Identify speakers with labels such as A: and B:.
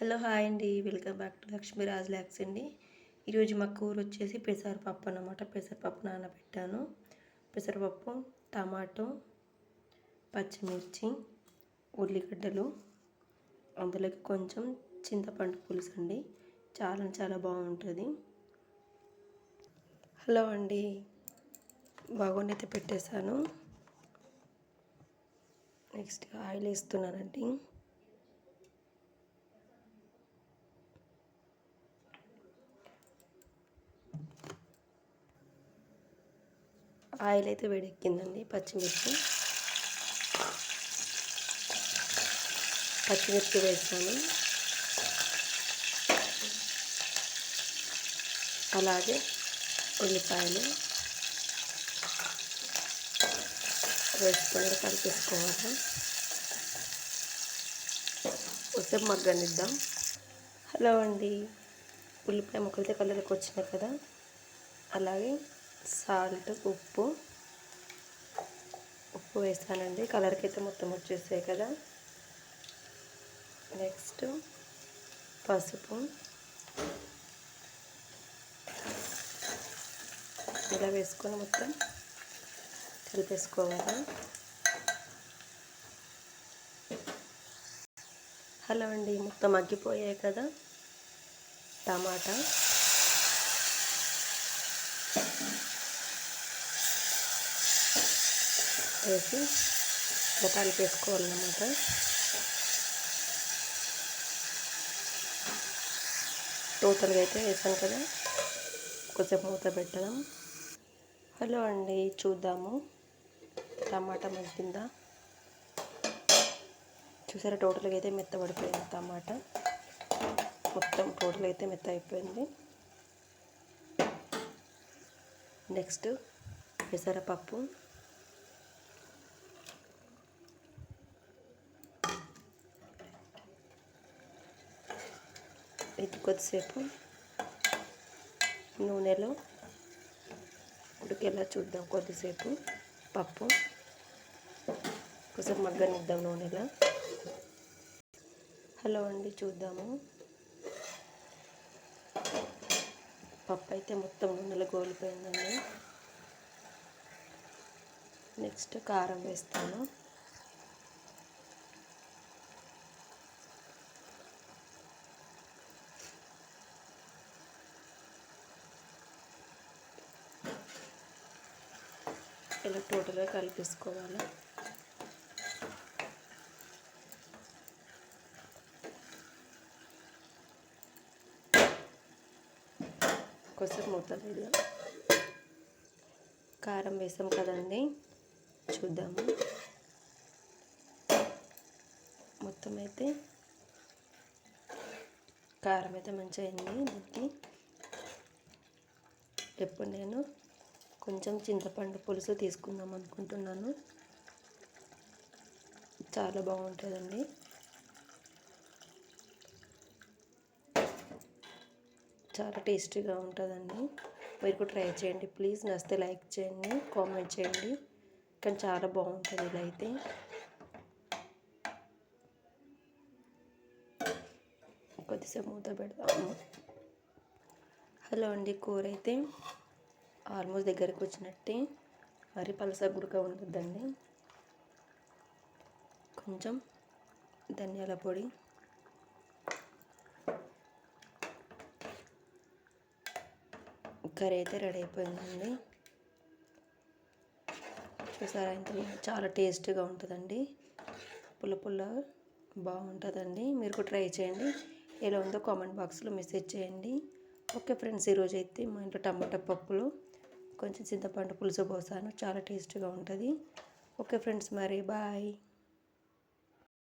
A: Hello hi అండి. Welcome back to Lakshmi Raj lakhs అండి. ఈరోజు మా కూర వచ్చేసి పెసరపప్పు అన్నమాట. పెసరపప్పు నానబెట్టాను. పెసరపప్పు టమాటో పచ్చిమిర్చి ఉల్లిగడ్డలు అందులోకి కొంచెం చింతపండు పులుసు అండి. చాలా చాలా బాగుంటుంది. హలో అండి. బాగుండైతే పెట్టేశాను. నెక్స్ట్ ఆయిల్ వేస్తున్నానండి. ఆయిల్ అయితే వేడెక్కిందండి పచ్చిమిర్చి. పచ్చిమిర్చి వేస్తాను అలాగే ఉల్లిపాయలు వేసుకొని కలిపేసుకోవాలి. కొద్దిసేపు మగ్గనిద్దాం. హలో అండి. ఉల్లిపాయ ముక్కలతో కలర్కి వచ్చినాయి కదా. అలాగే సాల్ట్ ఉప్పు. ఉప్పు వేస్తానండి కలర్కి అయితే మొత్తం వచ్చేసాయి కదా. నెక్స్ట్ పసుపు. ఇలా వేసుకొని మొత్తం కలిపేసుకోవాలి. హలో అండి మొత్తం మగ్గిపోయాయి కదా. టమాటా. వేసి ఇలా కలిపేసుకోవాలన్నమాట టోటల్గా అయితే వేసాను కదా కొంచెం మూత పెట్టడం. హలో అండి చూద్దాము. టమాటా మగ్గిందా? చూసారా టోటల్గా అయితే మెత్తబడిపోయింది టమాటా. మొత్తం టోటల్ అయితే మెత్త అయిపోయింది. నెక్స్ట్ పెసరపప్పు ఇది కొద్దిసేపు నూనెలో ఉడికేలా చూద్దాం కొద్దిసేపు పప్పు కొంచెం మగ్గనిద్దాం నూనెలో. హలో అండి చూద్దాము. పప్పు అయితే మొత్తం నూనెలో గోలిపోయిందండి. నెక్స్ట్ కారం వేస్తాను. ఇలా టోటల్గా కలిపేసుకోవాలి. కొంచెం మూత వేద్దాం కారం వేసాం కదండి. చూద్దాము. మొత్తం అయితే కారం అయితే మంచిగా అయింది. దీనికి ఎప్పుడు నేను కొంచెం చింతపండు పులుసు తీసుకుందాం అనుకుంటున్నాను. చాలా బాగుంటుందండి. చాలా టేస్టీగా ఉంటుందండి. మీరు కూడా ట్రై చేయండి. ప్లీజ్ నచ్చితే లైక్ చేయండి కామెంట్ చేయండి. కానీ చాలా బాగుంటుంది ఇలా అయితే. కొద్దిసేపు మూత పెడతాము హలో అండి కూర అయితే. ఆల్మోస్ట్ దగ్గరకు వచ్చినట్టే మరి పలస గురక ఉండద్దండి. కొంచెం ధనియాల పొడి. కర్రీ అయితే రెడీ అయిపోయిందండి. చూసారా ఇంత చాలా టేస్ట్గా ఉంటుందండి. పుల్ల పుల్ల బాగుంటుందండి. మీరు కూడా ట్రై చేయండి. ఎలా ఉందో కామెంట్ బాక్స్లో మెసేజ్ చేయండి. ఓకే ఫ్రెండ్స్ ఈరోజు అయితే మా ఇంట్లో టమాటా పప్పులు కొంచెం చింతపండు పులుసు పోసాను. చాలా టేస్ట్గా ఉంటుంది. ఓకే ఫ్రెండ్స్ మరి బాయ్.